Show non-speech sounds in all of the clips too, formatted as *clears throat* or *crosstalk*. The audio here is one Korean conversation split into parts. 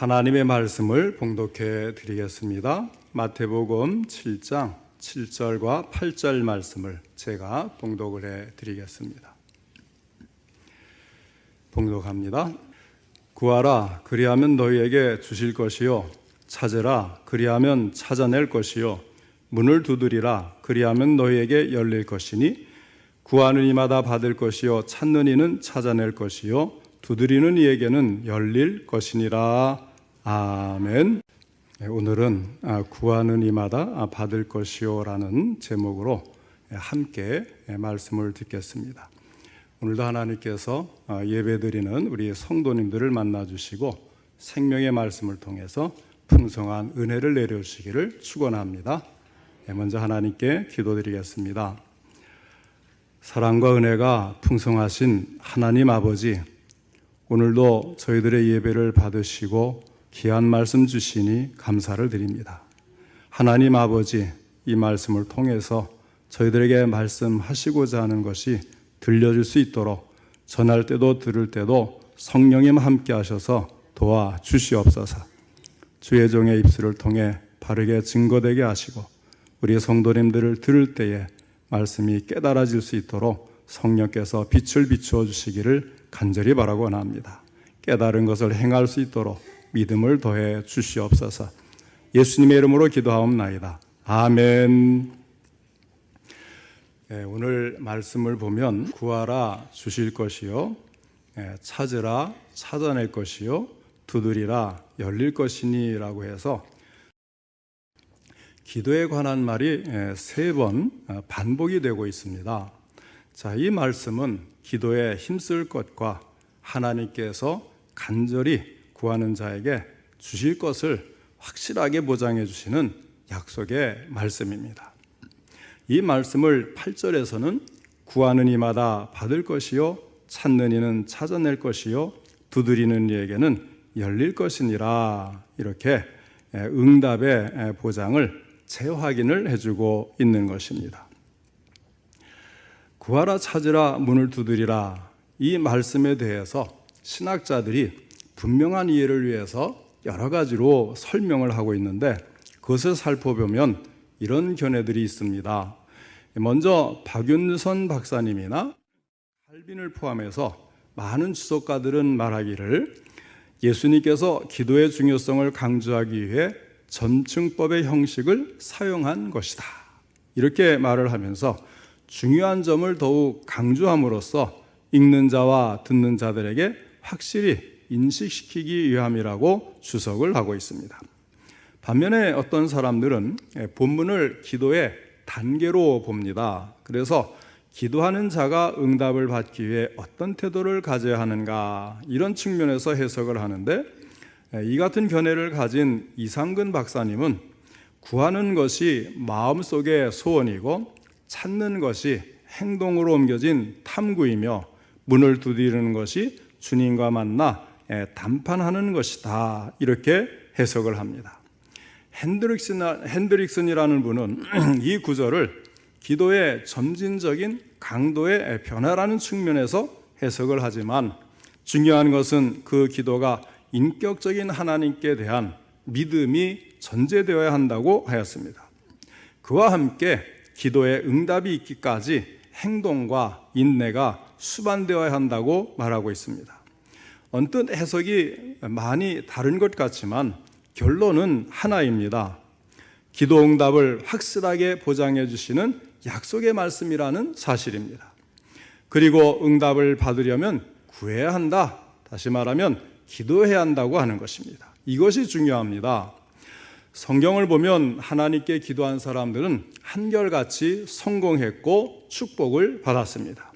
하나님의 말씀을 봉독해 드리겠습니다. 마태복음 7장 7절과 8절 말씀을 제가 봉독을 해 드리겠습니다. 봉독합니다. 구하라 그리하면 너희에게 주실 것이요 찾으라 그리하면 찾아낼 것이요 문을 두드리라 그리하면 너희에게 열릴 것이니 구하는 이마다 받을 것이요 찾는 이는 찾아낼 것이요 두드리는 이에게는 열릴 것이니라 아멘. 네, 오늘은 아, 구하는 이마다 받을 것이요라는 제목으로 함께 말씀을 듣겠습니다. 오늘도 하나님께서 아, 예배드리는 우리 성도님들을 만나 주시고 생명의 말씀을 통해서 풍성한 은혜를 내려 주시기를 축원합니다. 네, 먼저 하나님께 기도드리겠습니다. 사랑과 은혜가 풍성하신 하나님 아버지, 오늘도 저희들의 예배를 받으시고 귀한 말씀 주시니 감사를 드립니다. 하나님 아버지, 이 말씀을 통해서 저희들에게 말씀하시고자 하는 것이 들려질 수 있도록 전할 때도 들을 때도 성령님 함께 하셔서 도와 주시옵소서. 주의 종의 입술을 통해 바르게 증거되게 하시고 우리 성도님들을 들을 때에 말씀이 깨달아질 수 있도록 성령께서 빛을 비추어 주시기를 간절히 바라고 원합니다. 깨달은 것을 행할 수 있도록 믿음을 더해 주시옵소서. 예수님의 이름으로 기도하옵나이다. 아멘. 네, 오늘 말씀을 보면 구하라 주실 것이요 네, 찾으라 찾아낼 것이요 두드리라 열릴 것이니라고 해서 기도에 관한 말이 세번 반복이 되고 있습니다. 자, 이 말씀은 기도에 힘쓸 것과 하나님께서 간절히 구하는 자에게 주실 것을 확실하게 보장해 주시는 약속의 말씀입니다. 이 말씀을 8절에서는 구하는 이마다 받을 것이요 찾는 이는 찾아낼 것이요 두드리는 이에게는 열릴 것이니라 이렇게 응답의 보장을 재확인을 해주고 있는 것입니다. 구하라 찾으라 문을 두드리라 이 말씀에 대해서 신학자들이 분명한 이해를 위해서 여러 가지로 설명을 하고 있는데 그것을 살펴보면 이런 견해들이 있습니다. 먼저 박윤선 박사님이나 칼빈을 포함해서 많은 주석가들은 말하기를 예수님께서 기도의 중요성을 강조하기 위해 전층법의 형식을 사용한 것이다. 이렇게 말을 하면서 중요한 점을 더욱 강조함으로써 읽는 자와 듣는 자들에게 확실히 인식시키기 위함이라고 주석을 하고 있습니다. 반면에 어떤 사람들은 본문을 기도의 단계로 봅니다. 그래서 기도하는 자가 응답을 받기 위해 어떤 태도를 가져야 하는가 이런 측면에서 해석을 하는데 이 같은 견해를 가진 이상근 박사님은 구하는 것이 마음속의 소원이고 찾는 것이 행동으로 옮겨진 탐구이며 문을 두드리는 것이 주님과 만나 담판하는 것이다. 이렇게 해석을 합니다. 핸드릭슨, 이라는 분은 *clears throat* 이 구절을 기도의 점진적인 강도의 변화라는 측면에서 해석을 하지만 중요한 것은 그 기도가 인격적인 하나님께 대한 믿음이 전제되어야 한다고 하였습니다. 그와 함께 기도의 응답이 있기까지 행동과 인내가 수반되어야 한다고 말하고 있습니다. 언뜻 해석이 많이 다른 것 같지만 결론은 하나입니다. 기도 응답을 확실하게 보장해 주시는 약속의 말씀이라는 사실입니다. 그리고 응답을 받으려면 구해야 한다. 다시 말하면 기도해야 한다고 하는 것입니다. 이것이 중요합니다. 성경을 보면 하나님께 기도한 사람들은 한결같이 성공했고 축복을 받았습니다.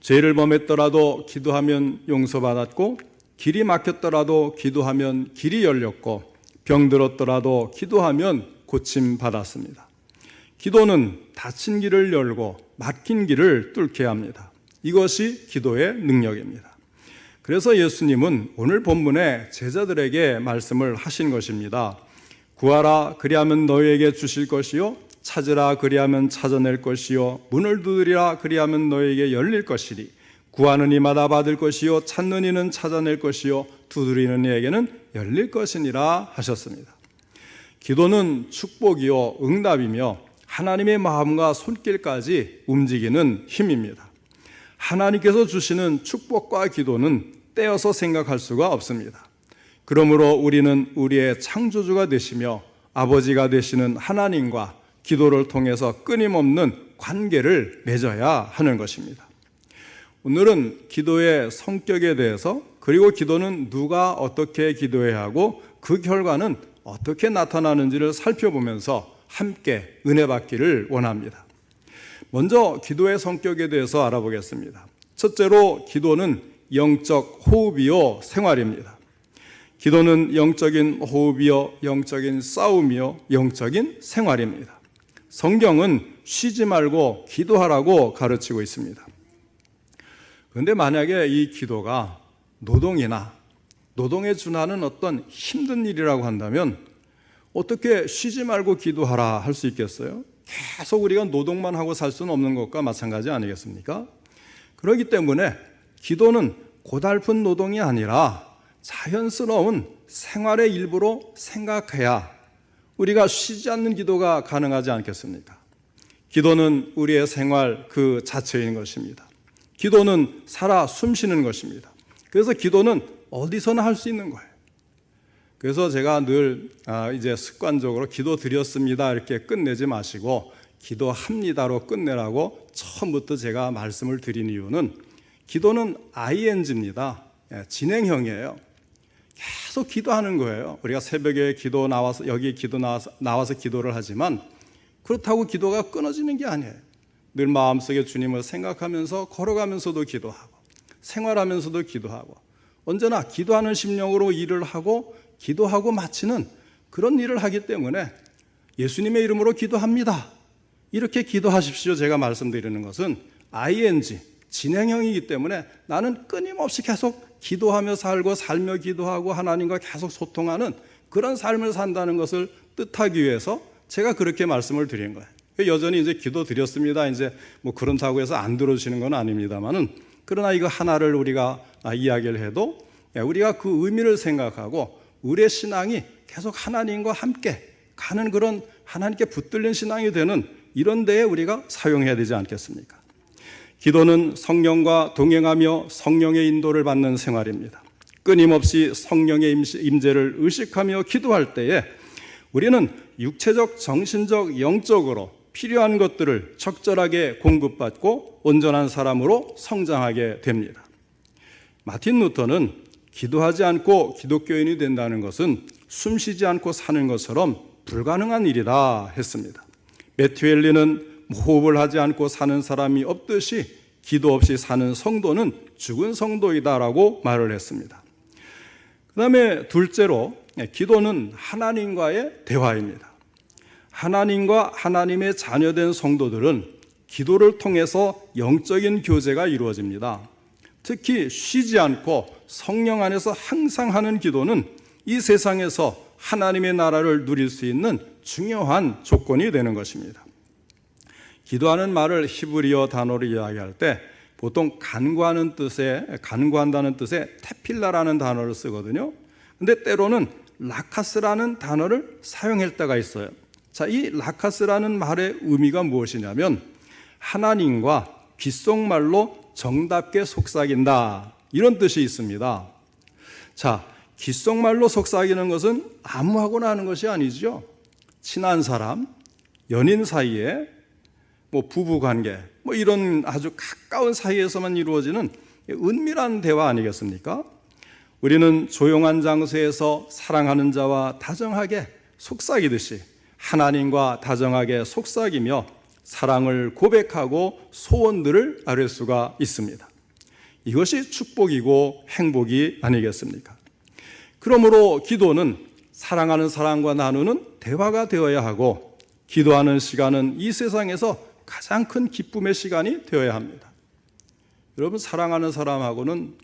죄를 범했더라도 기도하면 용서받았고 길이 막혔더라도 기도하면 길이 열렸고 병들었더라도 기도하면 고침 받았습니다. 기도는 닫힌 길을 열고 막힌 길을 뚫게 합니다. 이것이 기도의 능력입니다. 그래서 예수님은 오늘 본문에 제자들에게 말씀을 하신 것입니다. 구하라 그리하면 너희에게 주실 것이요 찾으라 그리하면 찾아낼 것이요 문을 두드리라 그리하면 너희에게 열릴 것이리 구하는 이마다 받을 것이요 찾는 이는 찾아낼 것이요 두드리는 이에게는 열릴 것이니라 하셨습니다. 기도는 축복이요 응답이며 하나님의 마음과 손길까지 움직이는 힘입니다. 하나님께서 주시는 축복과 기도는 떼어서 생각할 수가 없습니다. 그러므로 우리는 우리의 창조주가 되시며 아버지가 되시는 하나님과 기도를 통해서 끊임없는 관계를 맺어야 하는 것입니다. 오늘은 기도의 성격에 대해서 그리고 기도는 누가 어떻게 기도해야 하고 그 결과는 어떻게 나타나는지를 살펴보면서 함께 은혜 받기를 원합니다. 먼저 기도의 성격에 대해서 알아보겠습니다. 첫째로 기도는 영적 호흡이요 생활입니다. 기도는 영적인 호흡이요 영적인 싸움이요 영적인 생활입니다. 성경은 쉬지 말고 기도하라고 가르치고 있습니다. 그런데 만약에 이 기도가 노동이나 노동에 준하는 어떤 힘든 일이라고 한다면 어떻게 쉬지 말고 기도하라 할 수 있겠어요? 계속 우리가 노동만 하고 살 수는 없는 것과 마찬가지 아니겠습니까? 그렇기 때문에 기도는 고달픈 노동이 아니라 자연스러운 생활의 일부로 생각해야 우리가 쉬지 않는 기도가 가능하지 않겠습니까? 기도는 우리의 생활 그 자체인 것입니다. 기도는 살아 숨쉬는 것입니다. 그래서 기도는 어디서나 할 수 있는 거예요. 그래서 제가 늘 아, 이제 습관적으로 기도 드렸습니다 이렇게 끝내지 마시고 기도합니다로 끝내라고 처음부터 제가 말씀을 드린 이유는 기도는 ing입니다. 예, 진행형이에요. 계속 기도하는 거예요. 우리가 새벽에 기도 나와서 여기 기도 나와서, 나와서 기도를 하지만 그렇다고 기도가 끊어지는 게 아니에요. 늘 마음속에 주님을 생각하면서 걸어가면서도 기도하고 생활하면서도 기도하고 언제나 기도하는 심령으로 일을 하고 기도하고 마치는 그런 일을 하기 때문에 예수님의 이름으로 기도합니다. 이렇게 기도하십시오. 제가 말씀드리는 것은 ing 진행형이기 때문에 나는 끊임없이 계속 기도하며 살고 살며 기도하고 하나님과 계속 소통하는 그런 삶을 산다는 것을 뜻하기 위해서 제가 그렇게 말씀을 드린 거예요. 여전히 이제 기도 드렸습니다. 이제 뭐 그런다고 해서 안 들어주시는 건 아닙니다만은 그러나 이거 하나를 우리가 이야기를 해도 우리가 그 의미를 생각하고 우리의 신앙이 계속 하나님과 함께 가는 그런 하나님께 붙들린 신앙이 되는 이런 데에 우리가 사용해야 되지 않겠습니까? 기도는 성령과 동행하며 성령의 인도를 받는 생활입니다. 끊임없이 성령의 임재를 의식하며 기도할 때에 우리는 육체적, 정신적, 영적으로 필요한 것들을 적절하게 공급받고 온전한 사람으로 성장하게 됩니다. 마틴 루터는 기도하지 않고 기독교인이 된다는 것은 숨 쉬지 않고 사는 것처럼 불가능한 일이다 했습니다. 메투엘리는 호흡을 하지 않고 사는 사람이 없듯이 기도 없이 사는 성도는 죽은 성도이다라고 말을 했습니다. 그 다음에 둘째로 기도는 하나님과의 대화입니다. 하나님과 하나님의 자녀된 성도들은 기도를 통해서 영적인 교제가 이루어집니다. 특히 쉬지 않고 성령 안에서 항상 하는 기도는 이 세상에서 하나님의 나라를 누릴 수 있는 중요한 조건이 되는 것입니다. 기도하는 말을 히브리어 단어로 이야기할 때 보통 간구하는 뜻에 간구한다는 뜻의 테필라라는 단어를 쓰거든요. 근데 때로는 라카스라는 단어를 사용할 때가 있어요. 자, 이 라카스라는 말의 의미가 무엇이냐면 하나님과 귓속말로 정답게 속삭인다. 이런 뜻이 있습니다. 자, 귓속말로 속삭이는 것은 아무하고나 하는 것이 아니죠. 친한 사람, 연인 사이에 뭐 부부 관계, 뭐 이런 아주 가까운 사이에서만 이루어지는 은밀한 대화 아니겠습니까? 우리는 조용한 장소에서 사랑하는 자와 다정하게 속삭이듯이 하나님과 다정하게 속삭이며 사랑을 고백하고 소원들을 아뢰 수가 있습니다. 이것이 축복이고 행복이 아니겠습니까? 그러므로 기도는 사랑하는 사람과 나누는 대화가 되어야 하고 기도하는 시간은 이 세상에서 가장 큰 기쁨의 시간이 되어야 합니다. 여러분 사랑하는 사람하고는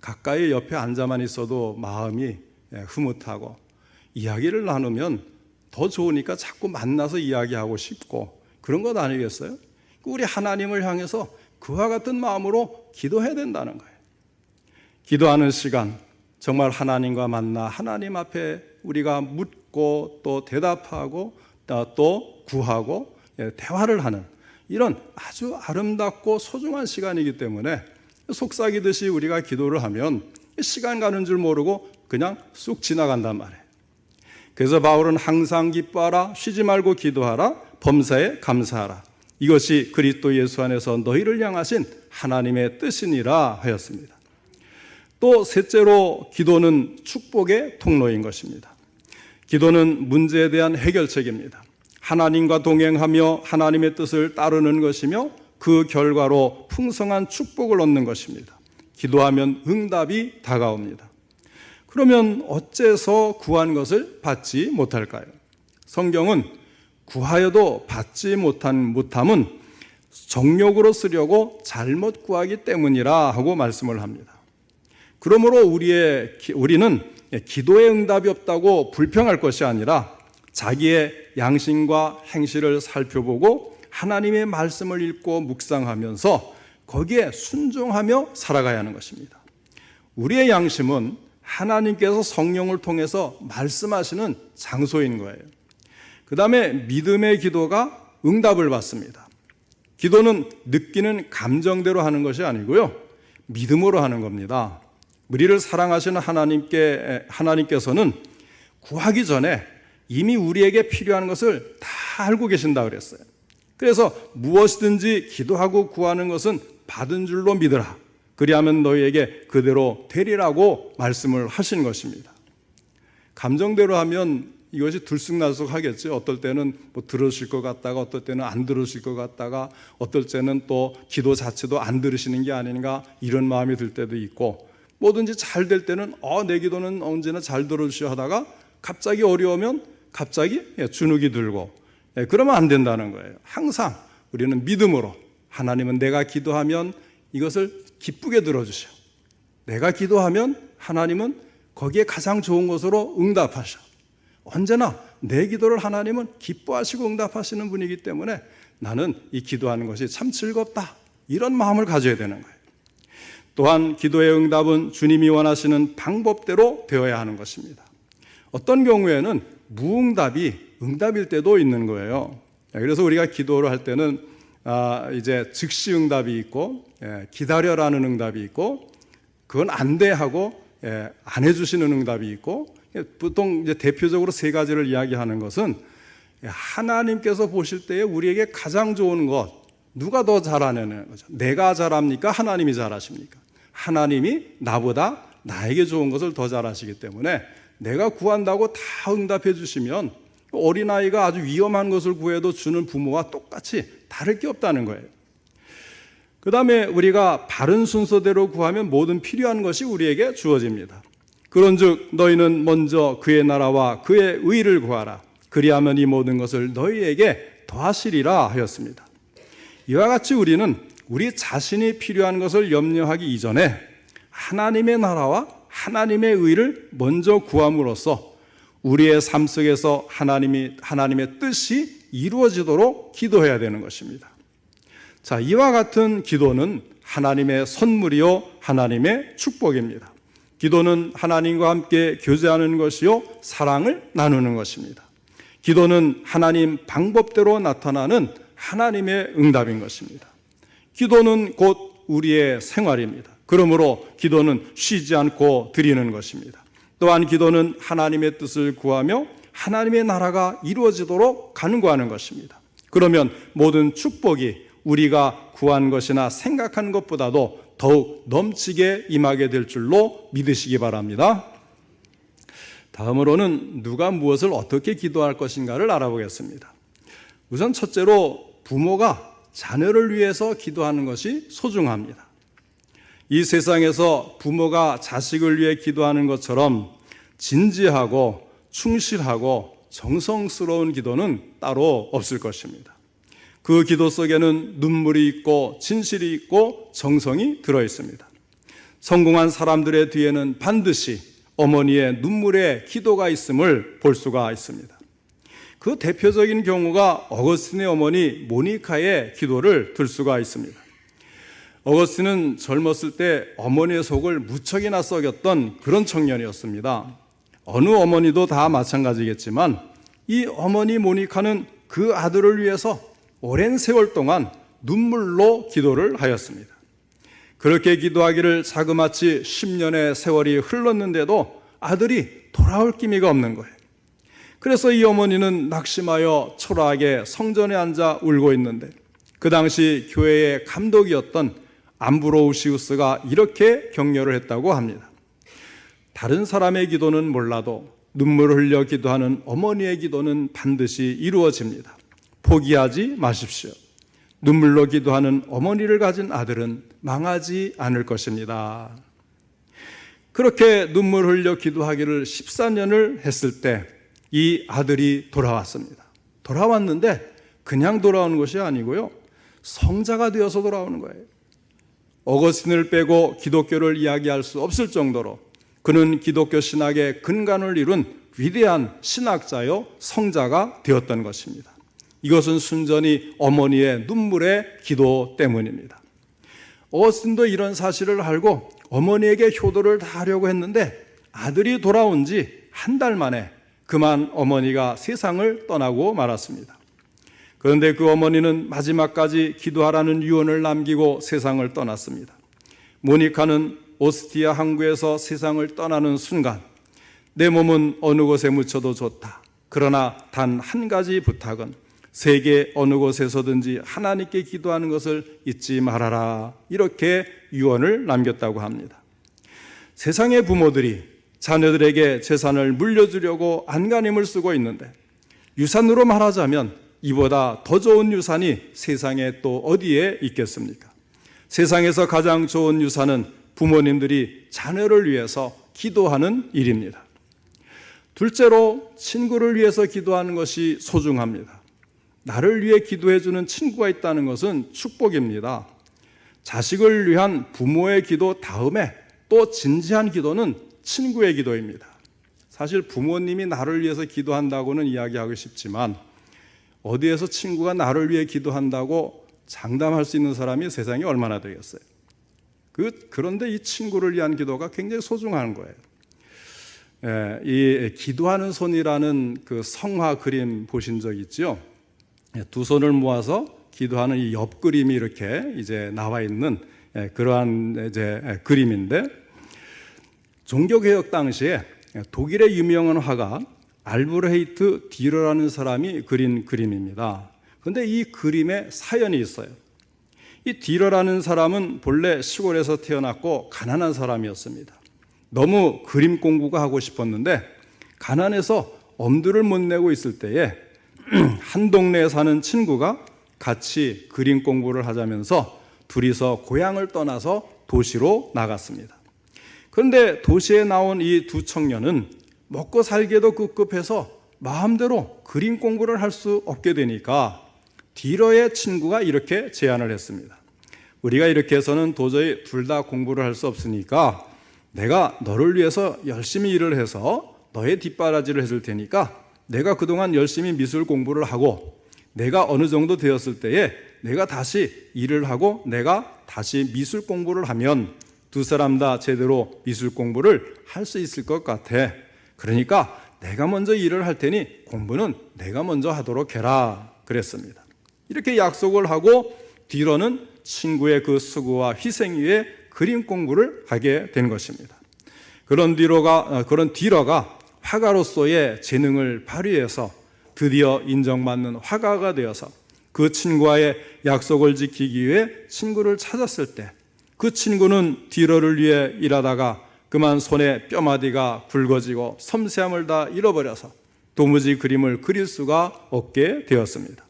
가까이 옆에 앉아만 있어도 마음이 예, 흐뭇하고 이야기를 나누면 더 좋으니까 자꾸 만나서 이야기하고 싶고 그런 것 아니겠어요? 우리 하나님을 향해서 그와 같은 마음으로 기도해야 된다는 거예요. 기도하는 시간, 정말 하나님과 만나 하나님 앞에 우리가 묻고 또 대답하고 또 구하고 예, 대화를 하는 이런 아주 아름답고 소중한 시간이기 때문에 속삭이듯이 우리가 기도를 하면 시간 가는 줄 모르고 그냥 쑥 지나간단 말이에요. 그래서 바울은 항상 기뻐하라, 쉬지 말고 기도하라, 범사에 감사하라. 이것이 그리스도 예수 안에서 너희를 향하신 하나님의 뜻이니라 하였습니다. 또 셋째로 기도는 축복의 통로인 것입니다. 기도는 문제에 대한 해결책입니다. 하나님과 동행하며 하나님의 뜻을 따르는 것이며 그 결과로 풍성한 축복을 얻는 것입니다. 기도하면 응답이 다가옵니다. 그러면 어째서 구한 것을 받지 못할까요? 성경은 구하여도 받지 못한 못함은 정욕으로 쓰려고 잘못 구하기 때문이라 하고 말씀을 합니다. 그러므로 우리의 우리는 기도의 응답이 없다고 불평할 것이 아니라 자기의 양심과 행실을 살펴보고 하나님의 말씀을 읽고 묵상하면서 거기에 순종하며 살아가야 하는 것입니다. 우리의 양심은 하나님께서 성령을 통해서 말씀하시는 장소인 거예요. 그 다음에 믿음의 기도가 응답을 받습니다. 기도는 느끼는 감정대로 하는 것이 아니고요. 믿음으로 하는 겁니다. 우리를 사랑하시는 하나님께, 하나님께서는 구하기 전에 이미 우리에게 필요한 것을 다 알고 계신다 그랬어요. 그래서 무엇이든지 기도하고 구하는 것은 받은 줄로 믿으라. 그리하면 너희에게 그대로 되리라고 말씀을 하신 것입니다. 감정대로 하면 이것이 들쑥날쑥 하겠죠. 어떨 때는 뭐 들으실 것 같다가 어떨 때는 안 들으실 것 같다가 어떨 때는 또 기도 자체도 안 들으시는 게 아닌가 이런 마음이 들 때도 있고 뭐든지 잘 될 때는 어, 내 기도는 언제나 잘 들어주셔 하다가 갑자기 어려우면 갑자기 예, 주눅이 들고 예, 그러면 안 된다는 거예요. 항상 우리는 믿음으로 하나님은 내가 기도하면 이것을 기쁘게 들어주셔. 내가 기도하면 하나님은 거기에 가장 좋은 것으로 응답하셔. 언제나 내 기도를 하나님은 기뻐하시고 응답하시는 분이기 때문에 나는 이 기도하는 것이 참 즐겁다. 이런 마음을 가져야 되는 거예요. 또한 기도의 응답은 주님이 원하시는 방법대로 되어야 하는 것입니다. 어떤 경우에는 무응답이 응답일 때도 있는 거예요. 그래서 우리가 기도를 할 때는 아, 이제 즉시 응답이 있고 예, 기다려라는 응답이 있고 그건 안 돼 하고 예, 안 해주시는 응답이 있고 예, 보통 이제 대표적으로 세 가지를 이야기하는 것은 하나님께서 보실 때에 우리에게 가장 좋은 것 누가 더 잘하냐는 거죠. 내가 잘합니까? 하나님이 잘하십니까? 하나님이 나보다 나에게 좋은 것을 더 잘하시기 때문에 내가 구한다고 다 응답해 주시면 어린아이가 아주 위험한 것을 구해도 주는 부모와 똑같이 다를 게 없다는 거예요. 그 다음에 우리가 바른 순서대로 구하면 모든 필요한 것이 우리에게 주어집니다. 그런 즉 너희는 먼저 그의 나라와 그의 의를 구하라. 그리하면 이 모든 것을 너희에게 더하시리라 하였습니다. 이와 같이 우리는 우리 자신이 필요한 것을 염려하기 이전에 하나님의 나라와 하나님의 의를 먼저 구함으로써 우리의 삶 속에서 하나님이 하나님의 뜻이 이루어지도록 기도해야 되는 것입니다. 자, 이와 같은 기도는 하나님의 선물이요 하나님의 축복입니다. 기도는 하나님과 함께 교제하는 것이요 사랑을 나누는 것입니다. 기도는 하나님 방법대로 나타나는 하나님의 응답인 것입니다. 기도는 곧 우리의 생활입니다. 그러므로 기도는 쉬지 않고 드리는 것입니다. 또한 기도는 하나님의 뜻을 구하며 하나님의 나라가 이루어지도록 간구하는 것입니다. 그러면 모든 축복이 우리가 구한 것이나 생각한 것보다도 더욱 넘치게 임하게 될 줄로 믿으시기 바랍니다. 다음으로는 누가 무엇을 어떻게 기도할 것인가를 알아보겠습니다. 우선 첫째로 부모가 자녀를 위해서 기도하는 것이 소중합니다. 이 세상에서 부모가 자식을 위해 기도하는 것처럼 진지하고 충실하고 정성스러운 기도는 따로 없을 것입니다. 그 기도 속에는 눈물이 있고 진실이 있고 정성이 들어 있습니다. 성공한 사람들의 뒤에는 반드시 어머니의 눈물의 기도가 있음을 볼 수가 있습니다. 그 대표적인 경우가 어거스틴의 어머니 모니카의 기도를 들 수가 있습니다. 어거스틴은 젊었을 때 어머니의 속을 무척이나 썩였던 그런 청년이었습니다. 어느 어머니도 다 마찬가지겠지만 이 어머니 모니카는 그 아들을 위해서 오랜 세월 동안 눈물로 기도를 하였습니다. 그렇게 기도하기를 자그마치 10년의 세월이 흘렀는데도 아들이 돌아올 기미가 없는 거예요. 그래서 이 어머니는 낙심하여 초라하게 성전에 앉아 울고 있는데 그 당시 교회의 감독이었던 암브로우시우스가 이렇게 격려를 했다고 합니다. 다른 사람의 기도는 몰라도 눈물을 흘려 기도하는 어머니의 기도는 반드시 이루어집니다. 포기하지 마십시오. 눈물로 기도하는 어머니를 가진 아들은 망하지 않을 것입니다. 그렇게 눈물 흘려 기도하기를 14년을 했을 때 이 아들이 돌아왔습니다. 돌아왔는데 그냥 돌아오는 것이 아니고요. 성자가 되어서 돌아오는 거예요. 어거스틴을 빼고 기독교를 이야기할 수 없을 정도로 그는 기독교 신학의 근간을 이룬 위대한 신학자요 성자가 되었던 것입니다. 이것은 순전히 어머니의 눈물의 기도 때문입니다. 어거스틴도 이런 사실을 알고 어머니에게 효도를 다 하려고 했는데 아들이 돌아온 지 한 달 만에 그만 어머니가 세상을 떠나고 말았습니다. 그런데 그 어머니는 마지막까지 기도하라는 유언을 남기고 세상을 떠났습니다. 모니카는 오스티아 항구에서 세상을 떠나는 순간 내 몸은 어느 곳에 묻혀도 좋다. 그러나 단 한 가지 부탁은 세계 어느 곳에서든지 하나님께 기도하는 것을 잊지 말아라. 이렇게 유언을 남겼다고 합니다. 세상의 부모들이 자녀들에게 재산을 물려주려고 안간힘을 쓰고 있는데 유산으로 말하자면 이보다 더 좋은 유산이 세상에 또 어디에 있겠습니까? 세상에서 가장 좋은 유산은 부모님들이 자녀를 위해서 기도하는 일입니다. 둘째로 친구를 위해서 기도하는 것이 소중합니다. 나를 위해 기도해주는 친구가 있다는 것은 축복입니다. 자식을 위한 부모의 기도 다음에 또 진지한 기도는 친구의 기도입니다. 사실 부모님이 나를 위해서 기도한다고는 이야기하고 싶지만 어디에서 친구가 나를 위해 기도한다고 장담할 수 있는 사람이 세상에 얼마나 되겠어요? 그, 그런데 이 친구를 위한 기도가 굉장히 소중한 거예요. 예, 이 기도하는 손이라는 그 성화 그림 보신 적 있죠? 예, 두 손을 모아서 기도하는 이 옆 그림이 이렇게 이제 나와 있는 예, 그러한 이제 예, 그림인데 종교개혁 당시에 독일의 유명한 화가 알브레히트 디러라는 사람이 그린 그림입니다. 그런데 이 그림에 사연이 있어요. 이 디러라는 사람은 본래 시골에서 태어났고 가난한 사람이었습니다. 너무 그림 공부가 하고 싶었는데 가난해서 엄두를 못 내고 있을 때에 *clears throat* 한 동네에 사는 친구가 같이 그림 공부를 하자면서 둘이서 고향을 떠나서 도시로 나갔습니다. 그런데 도시에 나온 이 두 청년은 먹고 살기도 급급해서 마음대로 그림 공부를 할 수 없게 되니까 디러의 친구가 이렇게 제안을 했습니다. 우리가 이렇게 해서는 도저히 둘 다 공부를 할 수 없으니까 내가 너를 위해서 열심히 일을 해서 너의 뒷바라지를 해줄 테니까 내가 그동안 열심히 미술 공부를 하고 내가 어느 정도 되었을 때에 내가 다시 일을 하고 내가 다시 미술 공부를 하면 두 사람 다 제대로 미술 공부를 할 수 있을 것 같아. 그러니까 내가 먼저 일을 할 테니 공부는 내가 먼저 하도록 해라. 그랬습니다. 이렇게 약속을 하고 뒤로는 친구의 그 수고와 희생 위에 그림 공부를 하게 된 것입니다. 그런 뒤로가 어, 그런 뒤로가 화가로서의 재능을 발휘해서 드디어 인정받는 화가가 되어서 그 친구와의 약속을 지키기 위해 친구를 찾았을 때 그 친구는 뒤로를 위해 일하다가 그만 손에 뼈마디가 굵어지고 섬세함을 다 잃어버려서 도무지 그림을 그릴 수가 없게 되었습니다.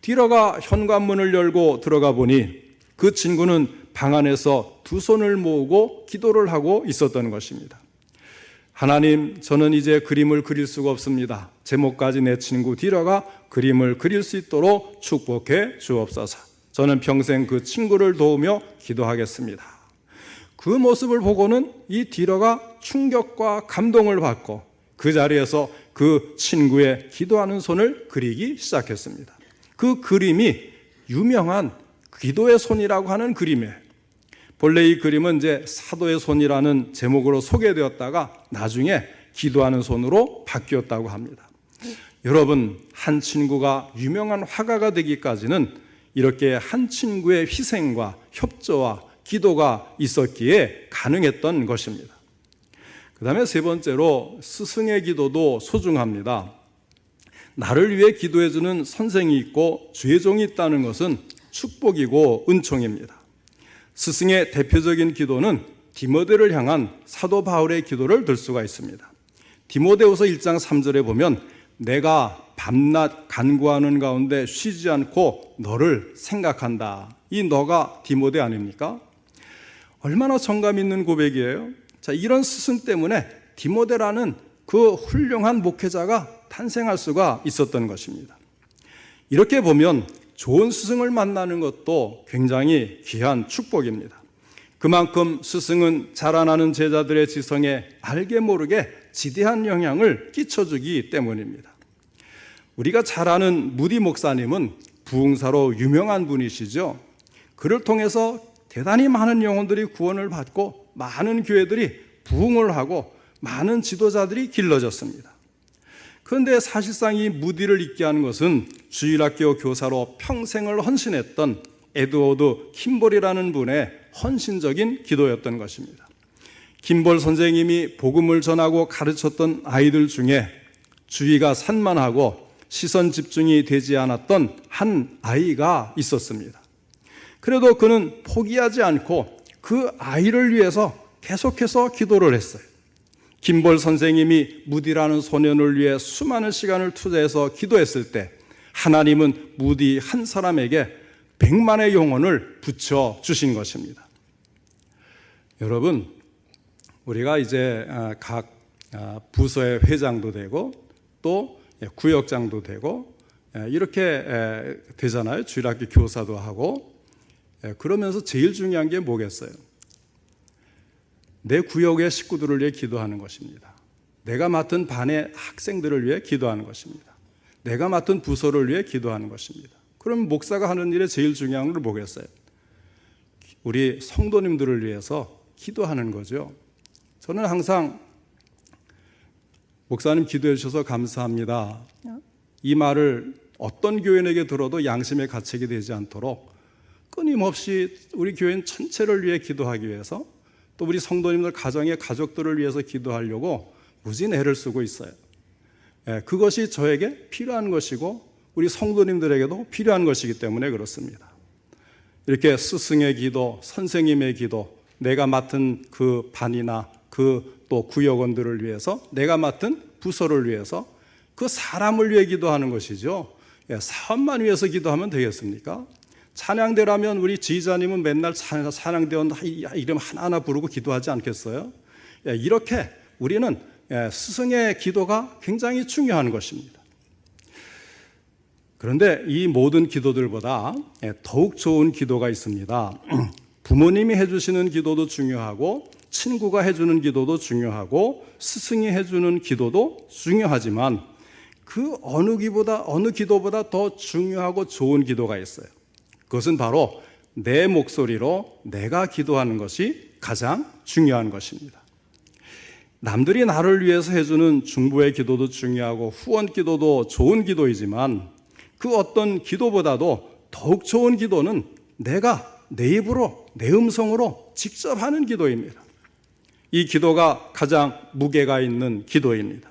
디러가 현관문을 열고 들어가 보니 그 친구는 방 안에서 두 손을 모으고 기도를 하고 있었던 것입니다. 하나님, 저는 이제 그림을 그릴 수가 없습니다. 제목까지 내 친구 디러가 그림을 그릴 수 있도록 축복해 주옵소서. 저는 평생 그 친구를 도우며 기도하겠습니다. 그 모습을 보고는 이 디러가 충격과 감동을 받고 그 자리에서 그 친구의 기도하는 손을 그리기 시작했습니다. 그 그림이 유명한 기도의 손이라고 하는 그림이에요. 본래 이 그림은 이제 사도의 손이라는 제목으로 소개되었다가 나중에 기도하는 손으로 바뀌었다고 합니다. 여러분, 한 친구가 유명한 화가가 되기까지는 이렇게 한 친구의 희생과 협조와 기도가 있었기에 가능했던 것입니다. 그 다음에 세 번째로 스승의 기도도 소중합니다. 나를 위해 기도해주는 선생이 있고 주의 종이 있다는 것은 축복이고 은총입니다. 스승의 대표적인 기도는 디모데를 향한 사도 바울의 기도를 들 수가 있습니다. 디모데후서 1장 3절에 보면 내가 밤낮 간구하는 가운데 쉬지 않고 너를 생각한다. 이 너가 디모데 아닙니까? 얼마나 정감 있는 고백이에요. 자, 이런 스승 때문에 디모데라는 그 훌륭한 목회자가 탄생할 수가 있었던 것입니다. 이렇게 보면 좋은 스승을 만나는 것도 굉장히 귀한 축복입니다. 그만큼 스승은 자라나는 제자들의 지성에 알게 모르게 지대한 영향을 끼쳐주기 때문입니다. 우리가 잘 아는 무디 목사님은 부흥사로 유명한 분이시죠. 그를 통해서 대단히 많은 영혼들이 구원을 받고 많은 교회들이 부흥을 하고 많은 지도자들이 길러졌습니다. 그런데 사실상 이 무디를 있게 하는 것은 주일학교 교사로 평생을 헌신했던 에드워드 킴볼이라는 분의 헌신적인 기도였던 것입니다. 김볼 선생님이 복음을 전하고 가르쳤던 아이들 중에 주의가 산만하고 시선 집중이 되지 않았던 한 아이가 있었습니다. 그래도 그는 포기하지 않고 그 아이를 위해서 계속해서 기도를 했어요. 김볼 선생님이 무디라는 소년을 위해 수많은 시간을 투자해서 기도했을 때 하나님은 무디 한 사람에게 백만의 영혼을 붙여 주신 것입니다. 여러분, 우리가 이제 아, 각 아, 부서의 회장도 되고 또 구역장도 되고 이렇게 되잖아요. 주일학교 교사도 하고 그러면서 제일 중요한 게 뭐겠어요? 내 구역의 식구들을 위해 기도하는 것입니다. 내가 맡은 반의 학생들을 위해 기도하는 것입니다. 내가 맡은 부서를 위해 기도하는 것입니다. 그럼 목사가 하는 일에 제일 중요한 걸 뭐겠어요? 우리 성도님들을 위해서 기도하는 거죠. 저는 항상 목사님 기도해 주셔서 감사합니다. 이 말을 어떤 교인에게 들어도 양심의 가책이 되지 않도록 끊임없이 우리 교인 전체를 위해 기도하기 위해서 또 우리 성도님들 가정의 가족들을 위해서 기도하려고 무진 애를 쓰고 있어요. 예, 그것이 저에게 필요한 것이고 우리 성도님들에게도 필요한 것이기 때문에 그렇습니다. 이렇게 스승의 기도, 선생님의 기도, 내가 맡은 그 반이나 그 또 구역원들을 위해서 내가 맡은 부서를 위해서 그 사람을 위해 기도하는 것이죠. 예, 사업만 위해서 기도하면 되겠습니까? 찬양대라면 우리 지휘자님은 맨날 찬양대원 이름 하나하나 부르고 기도하지 않겠어요? 예, 이렇게 우리는 예, 스승의 기도가 굉장히 중요한 것입니다. 그런데 이 모든 기도들보다 예, 더욱 좋은 기도가 있습니다. *clears throat* 부모님이 해주시는 기도도 중요하고 친구가 해주는 기도도 중요하고 스승이 해주는 기도도 중요하지만 그 어느 기보다 어느 기도보다 더 중요하고 좋은 기도가 있어요. 그것은 바로 내 목소리로 내가 기도하는 것이 가장 중요한 것입니다. 남들이 나를 위해서 해주는 중보의 기도도 중요하고 후원 기도도 좋은 기도이지만 그 어떤 기도보다도 더욱 좋은 기도는 내가 내 입으로 내 음성으로 직접 하는 기도입니다. 이 기도가 가장 무게가 있는 기도입니다.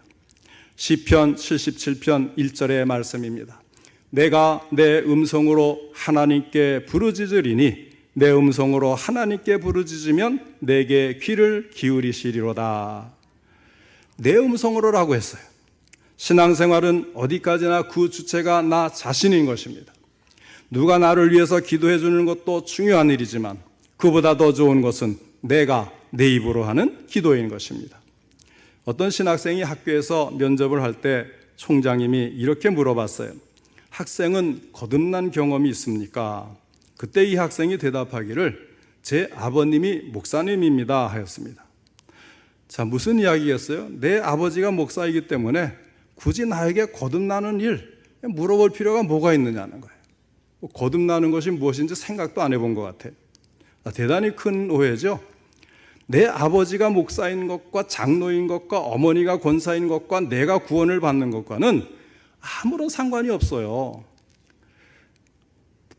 시편 77편 1절의 말씀입니다. 내가 내 음성으로 하나님께 부르짖으리니 내 음성으로 하나님께 부르짖으면 내게 귀를 기울이시리로다. 내 음성으로라고 했어요. 신앙생활은 어디까지나 그 주체가 나 자신인 것입니다. 누가 나를 위해서 기도해 주는 것도 중요한 일이지만 그보다 더 좋은 것은 내가 내 입으로 하는 기도인 것입니다. 어떤 신학생이 학교에서 면접을 할 때 총장님이 이렇게 물어봤어요. 학생은 거듭난 경험이 있습니까? 그때 이 학생이 대답하기를 제 아버님이 목사님입니다 하였습니다. 자, 무슨 이야기겠어요? 내 아버지가 목사이기 때문에 굳이 나에게 거듭나는 일 물어볼 필요가 뭐가 있느냐는 거예요. 뭐 거듭나는 것이 무엇인지 생각도 안 해본 것 같아요. 아, 대단히 큰 오해죠. 내 아버지가 목사인 것과 장로인 것과 어머니가 권사인 것과 내가 구원을 받는 것과는 아무런 상관이 없어요.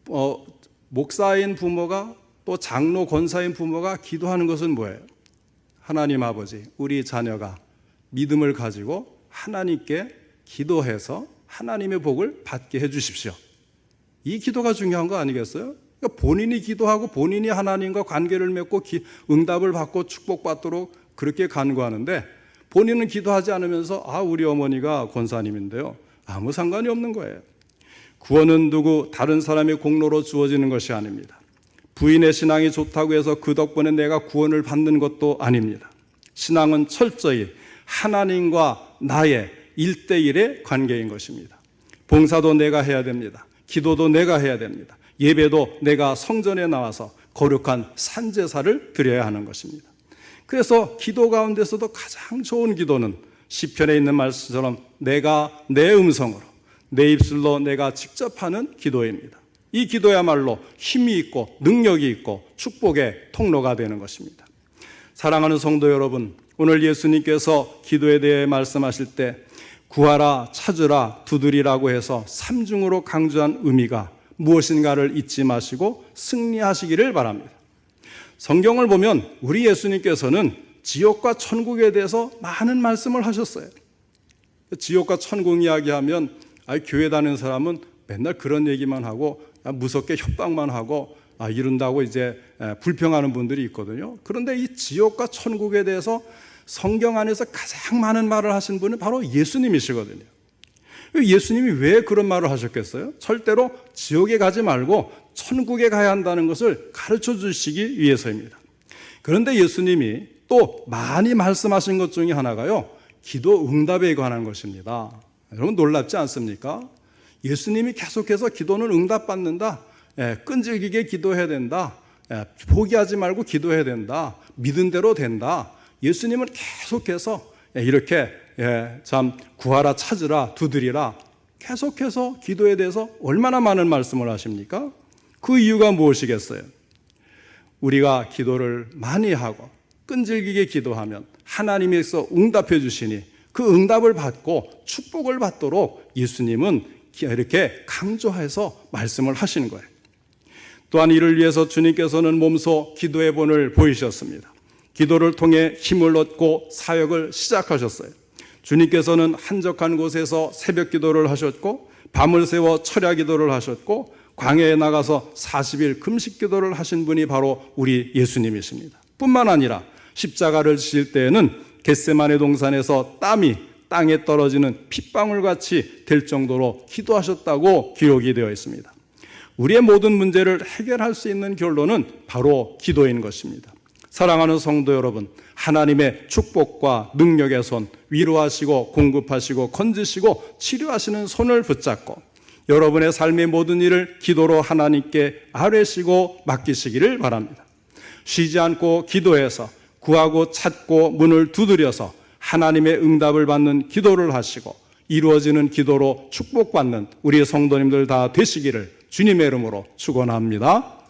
어, 목사인 부모가 또 장로 권사인 부모가 기도하는 것은 뭐예요? 하나님 아버지, 우리 자녀가 믿음을 가지고 하나님께 기도해서 하나님의 복을 받게 해 주십시오. 이 기도가 중요한 거 아니겠어요? 그러니까 본인이 기도하고 본인이 하나님과 관계를 맺고 기- 응답을 받고 축복받도록 그렇게 간구하는데 본인은 기도하지 않으면서 아 우리 어머니가 권사님인데요 아무 상관이 없는 거예요. 구원은 누구 다른 사람의 공로로 주어지는 것이 아닙니다. 부인의 신앙이 좋다고 해서 그 덕분에 내가 구원을 받는 것도 아닙니다. 신앙은 철저히 하나님과 나의 일대일의 관계인 것입니다. 봉사도 내가 해야 됩니다. 기도도 내가 해야 됩니다. 예배도 내가 성전에 나와서 거룩한 산제사를 드려야 하는 것입니다. 그래서 기도 가운데서도 가장 좋은 기도는 시편에 있는 말씀처럼 내가 내 음성으로 내 입술로 내가 직접 하는 기도입니다. 이 기도야말로 힘이 있고 능력이 있고 축복의 통로가 되는 것입니다. 사랑하는 성도 여러분, 오늘 예수님께서 기도에 대해 말씀하실 때 구하라, 찾으라, 두드리라고 해서 삼중으로 강조한 의미가 무엇인가를 잊지 마시고 승리하시기를 바랍니다. 성경을 보면 우리 예수님께서는 지옥과 천국에 대해서 많은 말씀을 하셨어요. 지옥과 천국 이야기하면 아, 교회 다니는 사람은 맨날 그런 얘기만 하고 아, 무섭게 협박만 하고 아, 이른다고 이제 에, 불평하는 분들이 있거든요. 그런데 이 지옥과 천국에 대해서 성경 안에서 가장 많은 말을 하신 분은 바로 예수님이시거든요. 예수님이 왜 그런 말을 하셨겠어요? 절대로 지옥에 가지 말고 천국에 가야 한다는 것을 가르쳐 주시기 위해서입니다. 그런데 예수님이 또 많이 말씀하신 것 중에 하나가요, 기도 응답에 관한 것입니다. 여러분 놀랍지 않습니까? 예수님이 계속해서 기도는 응답받는다. 예, 끈질기게 기도해야 된다. 예, 포기하지 말고 기도해야 된다. 믿은 대로 된다. 예수님은 계속해서 예, 이렇게 예, 참 구하라 찾으라 두드리라 계속해서 기도에 대해서 얼마나 많은 말씀을 하십니까? 그 이유가 무엇이겠어요? 우리가 기도를 많이 하고 끈질기게 기도하면 하나님께서 응답해 주시니 그 응답을 받고 축복을 받도록 예수님은 이렇게 강조해서 말씀을 하시는 거예요. 또한 이를 위해서 주님께서는 몸소 기도의 본을 보이셨습니다. 기도를 통해 힘을 얻고 사역을 시작하셨어요. 주님께서는 한적한 곳에서 새벽 기도를 하셨고 밤을 새워 철야 기도를 하셨고 광야에 나가서 40일 금식 기도를 하신 분이 바로 우리 예수님이십니다. 뿐만 아니라 십자가를 지실 때에는 겟세마네 동산에서 땀이 땅에 떨어지는 핏방울 같이 될 정도로 기도하셨다고 기록이 되어 있습니다. 우리의 모든 문제를 해결할 수 있는 결론은 바로 기도인 것입니다. 사랑하는 성도 여러분, 하나님의 축복과 능력의 손, 위로하시고 공급하시고 건지시고 치료하시는 손을 붙잡고 여러분의 삶의 모든 일을 기도로 하나님께 아뢰시고 맡기시기를 바랍니다. 쉬지 않고 기도해서 구하고 찾고 문을 두드려서 하나님의 응답을 받는 기도를 하시고 이루어지는 기도로 축복받는 우리 성도님들 다 되시기를 주님의 이름으로 축원합니다.